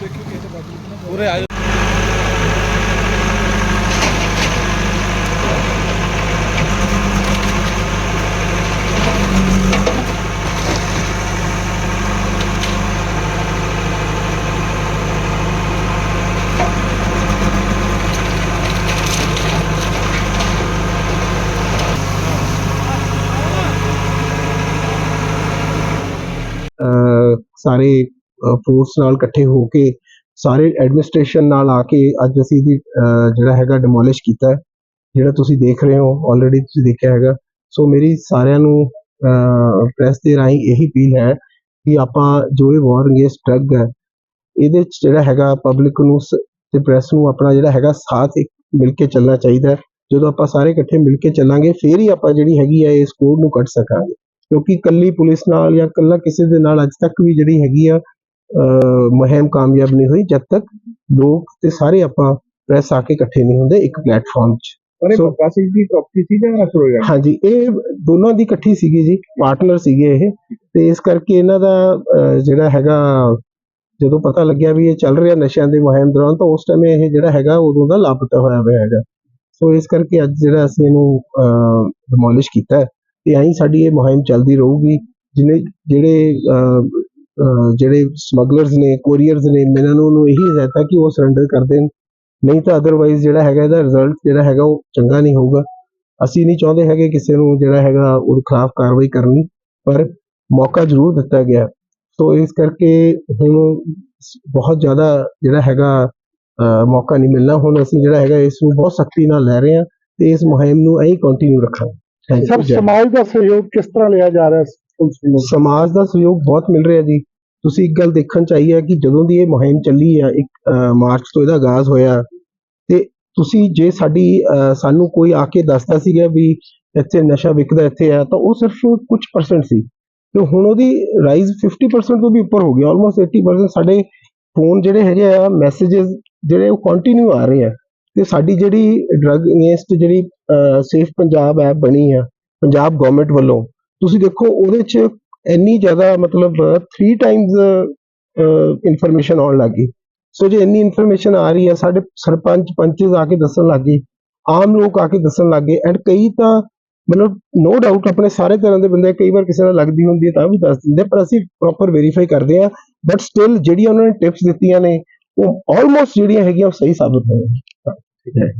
ਦੇਖਿਓ ਕਿਤੇ ਬਾਕੀ ਕਿੰਨਾ ਉਰੇ ਆਇਓ ਸਾਰੇ ਫੋਰਸ ਨਾਲ ਇਕੱਠੇ ਹੋ ਕੇ ਸਾਰੇ ਐਡਮਿਨਿਸਟ੍ਰੇਸ਼ਨ ਨਾਲ ਆ ਕੇ ਅੱਜ ਅਸੀਂ ਇਹਦੀ ਜਿਹੜਾ ਹੈਗਾ ਡਿਮੋਲਿਸ਼ ਕੀਤਾ ਜਿਹੜਾ ਤੁਸੀਂ ਦੇਖ ਰਹੇ ਹੋ ਆਲਰੇਡੀ ਤੁਸੀਂ ਦੇਖਿਆ ਹੈਗਾ। ਸੋ ਮੇਰੀ ਸਾਰਿਆਂ ਨੂੰ ਪ੍ਰੈਸ ਦੇ ਰਾਹੀਂ ਇਹੀ ਅਪੀਲ ਹੈ ਕਿ ਆਪਾਂ ਜੋ ਇਹ ਵਾਰ ਅਗੇਂਸਟ ਡਰੱਗ ਹੈ, ਇਹਦੇ ਚ ਜਿਹੜਾ ਹੈਗਾ ਪਬਲਿਕ ਨੂੰ ਤੇ ਪ੍ਰੈਸ ਨੂੰ ਆਪਣਾ ਜਿਹੜਾ ਹੈਗਾ ਸਾਥ ਇੱਕ ਮਿਲ ਕੇ ਚੱਲਣਾ ਚਾਹੀਦਾ ਜਦੋਂ ਆਪਾਂ ਸਾਰੇ ਇਕੱਠੇ ਮਿਲ ਕੇ ਚੱਲਾਂਗੇ, ਫੇਰ ਹੀ ਆਪਾਂ ਜਿਹੜੀ ਹੈਗੀ ਹੈ ਇਸ ਕੋਡ ਨੂੰ ਕੱਢ ਸਕਾਂਗੇ। ਕਿਉਂਕਿ ਕੱਲੀ ਪੁਲਿਸ ਨਾਲ ਜਾਂ ਕੱਲਾ ਕਿਸੇ ਦੇ ਨਾਲ ਅੱਜ ਤੱਕ ਵੀ ਜਿਹੜੀ ਹੈਗੀ ਆ ਮੁਹਿੰਮ ਕਾਮਯਾਬ ਨਹੀਂ ਹੋਈ ਜਦ ਤੱਕ ਲੋਕ ਤੇ ਸਾਰੇ ਆਪਾਂ ਪ੍ਰੈਸ ਆ ਕੇ ਇਕੱਠੇ ਨਹੀਂ ਹੁੰਦੇ ਇੱਕ ਪਲੇਟਫਾਰਮ 'ਚ। ਪਰ ਇਹ ਸੋ- ਬੱਗਾ ਸਿੰਘ ਦੀ ਪ੍ਰਾਪਰਟੀ ਸੀ ਜਾਂ ਸਰੋਇਆ ਹਾਂਜੀ ਇਹ ਦੋਨਾਂ ਦੀ ਇਕੱਠੀ ਸੀਗੀ ਜੀ ਪਾਰਟਨਰ ਸੀਗੇ ਇਹ। ਤੇ ਇਸ ਕਰਕੇ ਇਹਨਾਂ ਦਾ ਜਿਹੜਾ ਹੈਗਾ ਜਦੋਂ ਪਤਾ ਲੱਗਿਆ ਵੀ ਇਹ ਚੱਲ ਰਿਹਾ ਨਸ਼ਿਆਂ ਦੇ ਮੁਹਿੰਮ ਦੌਰਾਨ ਤਾਂ ਉਸ ਟਾਈਮ ਇਹ ਜਿਹੜਾ ਹੈਗਾ ਉਦੋਂ ਦਾ ਲਾਪਤਾ ਹੋਇਆ ਹੋਇਆ ਹੈਗਾ। ਸੋ ਇਸ ਕਰਕੇ ਅੱਜ ਜਿਹੜਾ ਅਸੀਂ ਇਹਨੂੰ ਡਿਮੋਲਿਸ਼ ਕੀਤਾ ਤੇ ਐਂ ਸਾਡੀ ਇਹ ਮੁਹਿੰਮ ਚੱਲਦੀ ਰਹੂਗੀ ਜਿਹਨੇ ਜਿਹੜੇ ਜਿਹੜੇ ਸਮਗਲਰਸ ਨੇ ਕੋਰੀਅਰਸ ਨੇ ਇਹਨਾਂ ਨੂੰ ਉਹਨੂੰ ਇਹੀ ਹਦਾਇਤ ਹੈ ਕਿ ਉਹ ਸਰੈਂਡਰ ਕਰ ਦੇਣ। ਨਹੀਂ ਤਾਂ ਅਦਰਵਾਈਜ਼ ਜਿਹੜਾ ਹੈਗਾ ਇਹਦਾ ਰਿਜ਼ਲਟ ਜਿਹੜਾ ਹੈਗਾ ਉਹ ਚੰਗਾ ਨਹੀਂ ਹੋਊਗਾ। ਅਸੀਂ ਨਹੀਂ ਚਾਹੁੰਦੇ ਹੈਗੇ ਕਿਸੇ ਨੂੰ ਜਿਹੜਾ ਹੈਗਾ ਉਹਦੇ ਖਿਲਾਫ ਕਾਰਵਾਈ ਕਰਨੀ ਪਰ ਮੌਕਾ ਜ਼ਰੂਰ ਦਿੱਤਾ ਗਿਆ। ਸੋ ਇਸ ਕਰਕੇ ਹੁਣ ਬਹੁਤ ਜ਼ਿਆਦਾ ਜਿਹੜਾ ਹੈਗਾ ਮੌਕਾ ਨਹੀਂ ਮਿਲਣਾ। ਹੁਣ ਅਸੀਂ ਜਿਹੜਾ ਹੈਗਾ ਇਸ ਨੂੰ ਬਹੁਤ ਸਖਤੀ ਨਾਲ ਲੈ ਰਹੇ ਹਾਂ ਤੇ ਇਸ ਮੁਹਿੰਮ ਨੂੰ ਐਂ ਕੰਟੀਨਿਊ ਰੱਖਾਂਗੇ। ਹਿੰਦ। ਸਮਾਜ ਦਾ ਸਹਿਯੋਗ ਕਿਸ ਤਰ੍ਹਾਂ ਲਿਆ ਜਾ ਰਿਹਾ ਸਮਾਜ ਦਾ ਸਹਿਯੋਗ ਬਹੁਤ ਮਿਲ ਰਿਹਾ ਜੀ। ਤੁਸੀਂ ਇੱਕ ਗੱਲ ਦੇਖਣ ਚ ਆਈ ਹੈ ਕਿ ਜਦੋਂ ਦੀ ਇਹ ਮੁਹਿੰਮ ਚੱਲੀ ਹੈ, ਇੱਕ ਮਾਰਚ ਤੋਂ ਇਹਦਾ ਆਗਾਜ਼ ਹੋਇਆ, ਤੇ ਤੁਸੀਂ ਜੇ ਸਾਡੀ ਸਾਨੂੰ ਕੋਈ ਆ ਕੇ ਦੱਸਦਾ ਸੀਗਾ ਵੀ ਇੱਥੇ ਨਸ਼ਾ ਵਿਕਦਾ ਇੱਥੇ ਆ, ਤਾਂ ਉਹ ਸਿਰਫ ਕੁਝ ਪਰਸੈਂਟ ਸੀ। ਤੇ ਹੁਣ ਉਹਦੀ ਰਾਈਜ਼ 50% ਤੋਂ ਵੀ ਉੱਪਰ ਹੋ ਗਿਆ ਆਲਮੋਸਟ 80% ਸਾਡੇ ਫੋਨ ਜਿਹੜੇ ਹੈਗੇ ਆ ਮੈਸੇजेस ਜਿਹੜੇ ਉਹ ਕੰਟੀਨਿਊ ਆ ਰਹੇ ਆ। ਤੇ ਸਾਡੀ ਜਿਹੜੀ ਡਰੱਗ ਅਗੇਂਸਟ ਜਿਹੜੀ ਸੇਫ ਪੰਜਾਬ ਐਪ ਬਣੀ ਆ, ਪੰਜਾਬ ਗਵਰਨਮੈਂਟ ਵੱਲੋਂ, ਤੁਸੀਂ ਦੇਖੋ ਉਹਦੇ ਚ ਇੰਨੀ ਜ਼ਿਆਦਾ ਮਤਲਬ 3 ਟਾਈਮਸ ਇਨਫੋਰਮੇਸ਼ਨ ਆਉਣ ਲੱਗੀ ਸੋ ਜੇ ਇੰਨੀ ਇਨਫੋਰਮੇਸ਼ਨ ਆ ਰਹੀ ਹੈ, ਸਾਡੇ ਸਰਪੰਚ ਪੰਚਸ ਆ ਕੇ ਦੱਸਣ ਲੱਗੇ ਆਮ ਲੋਕ ਆ ਕੇ ਦੱਸਣ ਲੱਗੇ ਐਂਡ ਕਈ ਤਾਂ ਮਤਲਬ ਨੋ ਡਾਊਟ ਆਪਣੇ ਸਾਰੇ ਤਰ੍ਹਾਂ ਦੇ ਬੰਦੇ, ਕਈ ਵਾਰ ਕਿਸੇ ਨਾਲ ਲੱਗਦੀ ਹੁੰਦੀ ਹੈ ਤਾਂ ਵੀ ਦੱਸ ਦਿੰਦੇ, ਪਰ ਅਸੀਂ ਪ੍ਰੋਪਰ ਵੈਰੀਫਾਈ ਕਰਦੇ ਆ ਬਟ ਸਟਿਲ ਜਿਹੜੀਆਂ ਉਹਨਾਂ ਨੇ ਟਿਪਸ ਦਿੱਤੀਆਂ ਨੇ, ਉਹ ਆਲਮੋਸਟ ਜਿਹੜੀਆਂ ਹੈਗੀਆਂ, ਉਹ ਸਹੀ ਸਾਬਤ ਹੋਈਆਂ ਠੀਕ ਹੈ